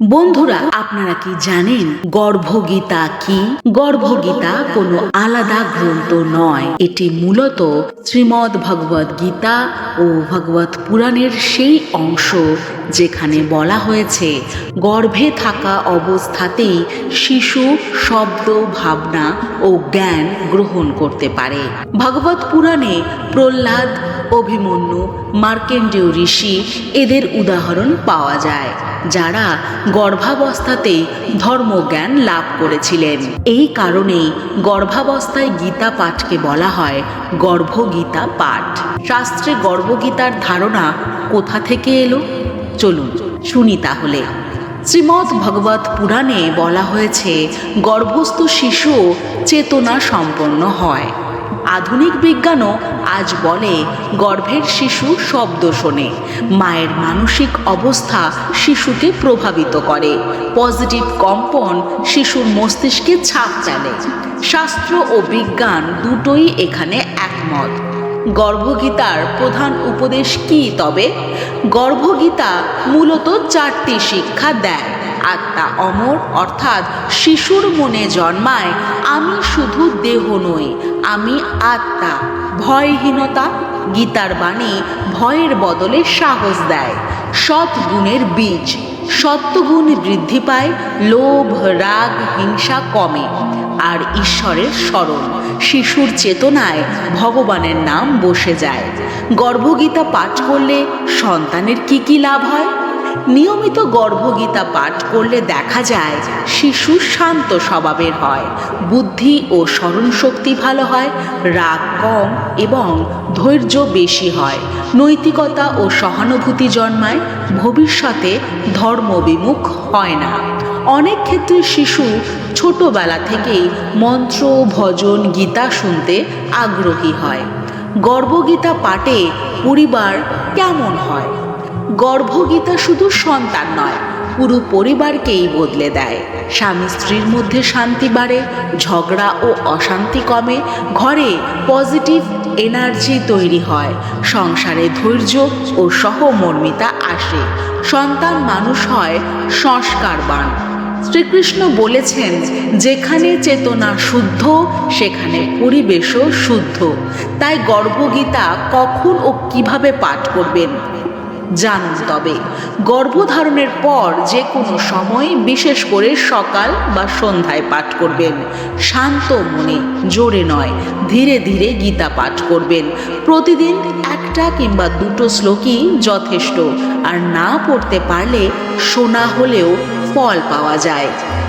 বন্ধুরা, আপনারা কি জানেন গর্ভগীতা কি? গর্ভগীতা কোনো আলাদা গ্রন্থ নয়। এটি মূলত শ্রীমদ্ ভগবদ গীতা ও ভগবত পুরাণের সেই অংশ যেখানে বলা হয়েছে, গর্ভে থাকা অবস্থাতেই শিশু শব্দ, ভাবনা ও জ্ঞান গ্রহণ করতে পারে। ভগবত পুরাণে প্রহ্লাদ, অভিমন্যু, মার্কেন্ডীয় ঋষি এদের উদাহরণ পাওয়া যায়। যারা গর্ভাবস্থাতেই ধর্মজ্ঞান লাভ করেছিলেন। এই কারণেই গর্ভাবস্থায় গীতা পাঠকে বলা হয় গর্ভগীতা পাঠ। শাস্ত্রে গর্ভগীতার ধারণা কোথা থেকে এলো? চলুন শুনি তাহলে। শ্রীমদ্ ভগবত পুরাণে বলা হয়েছে, গর্ভস্থ শিশু চেতনা সম্পন্ন হয়। আধুনিক বিজ্ঞানও আজ বলে, গর্ভের শিশু শব্দ শোনে। মায়ের মানসিক অবস্থা শিশুকে প্রভাবিত করে। পজিটিভ কম্পন শিশুর মস্তিষ্কে ছাপ ফেলে শাস্ত্র ও বিজ্ঞান দুটোই এখানে একমত। গর্ভগীতার প্রধান উপদেশ কি তবে? গর্ভগীতা মূলত চারটি শিক্ষা দেয়। আত্মা অমর, অর্থাৎ শিশুর মনে জন্মায়, আমি শুধু দেহ নই, আমি আত্মা। ভয়হীনতা গীতার বাণী ভয়ের বদলে সাহস দেয়। সৎ গুণের বীজ সত্যগুণ বৃদ্ধি পায়, লোভ, রাগ, হিংসা কমে, আর ঈশ্বরের স্মরণ, শিশুর চেতনায় ভগবানের নাম বসে যায়। গর্ভগীতা পাঠ করলে সন্তানের কি কি লাভ হয়? নিয়মিত গর্ভগীতা পাঠ করলে দেখা যায় শিশু শান্ত স্বভাবের হয়, বুদ্ধি ও স্মরণশক্তি ভালো হয়, রাগ কম এবং ধৈর্য বেশি হয়। নৈতিকতা ও সহানুভূতি জন্মায়, ভবিষ্যতে ধর্মবিমুখ হয় না। অনেক ক্ষেত্রে শিশু ছোটবেলা থেকেই মন্ত্র, ভজন, গীতা শুনতে আগ্রহী হয়। গর্ভগীতা পাঠে পরিবার কেমন হয়? গর্ভগীতা শুধু সন্তান নয়, পুরো পরিবারকেই বদলে দেয়। স্বামী স্ত্রীর মধ্যে শান্তি বাড়ে, ঝগড়া ও অশান্তি কমে, ঘরে পজিটিভ এনার্জি তৈরি হয়, সংসারে ধৈর্য ও সহমর্মিতা আসে। সন্তান মানুষ হয় সংস্কারবান। শ্রীকৃষ্ণ বলেছেন, যেখানে চেতনা শুদ্ধ, সেখানে পরিবেশও শুদ্ধ। তাই গর্ভগীতা কখন ও কীভাবে পাঠ করবেন? জানুন তবে। গর্ভধারণের পর যে কোনো সময় বিশেষ করে সকাল বা সন্ধ্যায় পাঠ করবেন। শান্ত মনে, জোরে নয়, ধীরে ধীরে গীতা পাঠ করবেন। প্রতিদিন একটা কিংবা দুটো শ্লোকই যথেষ্ট। আর না পড়তে পারলে শোনা হলেও ফল পাওয়া যায়।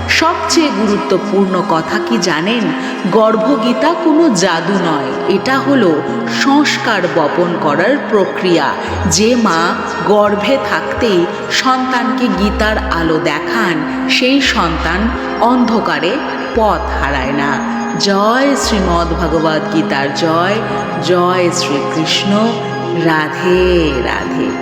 সবচেয়ে গুরুত্বপূর্ণ কথা কি জানেন? গর্ভগীতা কোনো জাদু নয়। এটা হলো সংস্কার বপন করার প্রক্রিয়া। যে মা গর্ভে থাকতেই সন্তানকে গীতার আলো দেখান, সেই সন্তান অন্ধকারে পথ হারায় না। জয় শ্রীমদ্ ভগবদ গীতার জয়। জয় শ্রীকৃষ্ণ। রাধে রাধে।